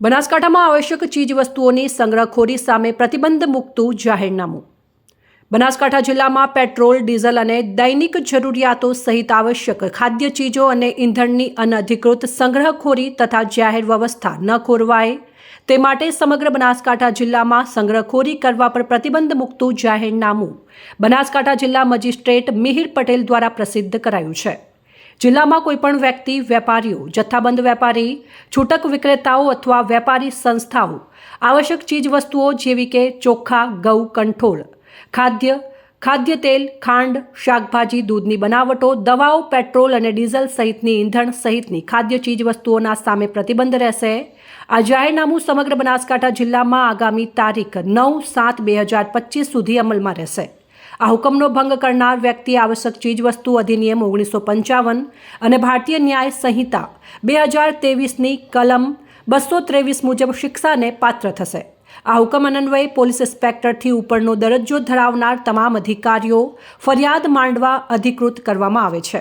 બનાસકાંઠામાં આવશ્યક ચીજવસ્તુઓની સંગ્રહખોરી સામે પ્રતિબંધ મૂકતું જાહેરનામું. બનાસકાંઠા જિલ્લામાં પેટ્રોલ, ડીઝલ અને દૈનિક જરૂરિયાતો સહિત આવશ્યક ખાદ્ય ચીજો અને ઈંધણની અનધિકૃત સંગ્રહખોરી તથા જાહેર વ્યવસ્થા ન ખોરવાય. તે માટે સમગ્ર બનાસકાંઠા જિલ્લામાં સંગ્રહખોરી કરવા પર પ્રતિબંધ મૂકતું જાહેરનામું બનાસકાંઠા જિલ્લા મજિસ્ટ્રેટ મિહિર પટેલ દ્વારા પ્રસિદ્ધ કરાયું છે. જિલ્લામાં કોઈપણ વ્યક્તિ, વેપારીઓ, જથ્થાબંધ વેપારી, છૂટક વિક્રેતાઓ અથવા વેપારી સંસ્થાઓ, આવશ્યક ચીજવસ્તુઓ જેવી કે ચોખા ઘઉં કંઠોળ, ખાદ્ય ખાદ્ય તેલ, ખાંડ, શાકભાજી, દૂધની બનાવટો, દવાઓ, પેટ્રોલ અને ડીઝલ સહિતની ઈંધણ સહિતની ખાદ્ય ચીજવસ્તુઓના સામે પ્રતિબંધ રહેશે. આ જાહેરનામું સમગ્ર બનાસકાંઠા જિલ્લામાં આગામી તારીખ નવ સાત બે હજાર પચીસ સુધી અમલમાં રહેશે. આ હુકમનો ભંગ કરનાર વ્યક્તિ આવશ્યક ચીજવસ્તુ અધિનિયમ ઓગણીસો પંચાવન અને ભારતીય ન્યાય સંહિતા બે હજાર ત્રેવીસની કલમ બસો ત્રેવીસ મુજબ શિક્ષાને પાત્ર થશે. આ હુકમ અન્વયે પોલીસ ઇન્સ્પેક્ટરથી ઉપરનો દરજ્જો ધરાવનાર તમામ અધિકારીઓ ફરિયાદ માંડવા અધિકૃત કરવામાં આવે છે.